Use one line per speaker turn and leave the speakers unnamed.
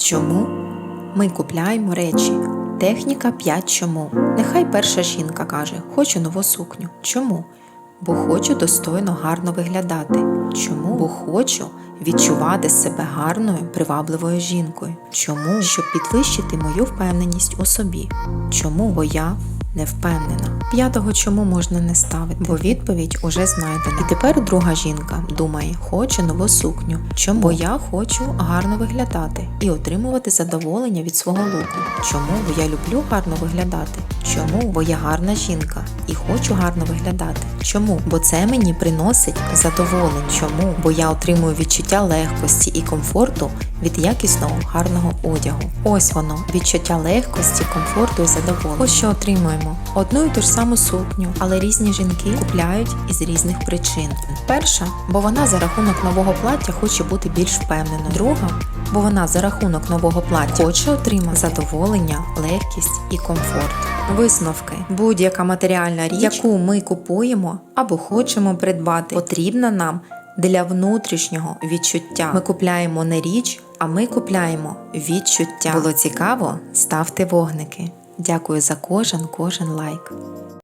Чому ми купляємо речі? Техніка 5 чому. Нехай перша жінка каже: Хочу нову сукню. Чому? Бо хочу достойно гарно виглядати. Чому? Бо хочу відчувати себе гарною, привабливою жінкою. Чому? Щоб підвищити мою впевненість у собі. Чому? Бо я не впевнена. П'ятого чому можна не ставити, бо відповідь уже знайдена. І тепер друга жінка думає, хочу нову сукню. Чому? Бо я хочу гарно виглядати і отримувати задоволення від свого луку. Чому? Бо я люблю гарно виглядати. Чому? Бо я гарна жінка і хочу гарно виглядати. Чому? Бо це мені приносить задоволення. Чому? Бо я отримую відчуття легкості і комфорту від якісного гарного одягу. Ось воно, відчуття легкості, комфорту і задоволення. Ось що отримуємо одну і ту ж саму сукню, але різні жінки купляють із різних причин. Перша, бо вона за рахунок нового плаття хоче бути більш впевненою. Друга, бо вона за рахунок нового плаття хоче отримати задоволення, легкість і комфорт. Висновки: будь-яка матеріальна річ, яку ми купуємо або хочемо придбати, потрібна нам для внутрішнього відчуття. Ми купляємо не річ, а ми купляємо відчуття. Було цікаво? Ставте вогники. Дякую за кожен кожен лайк.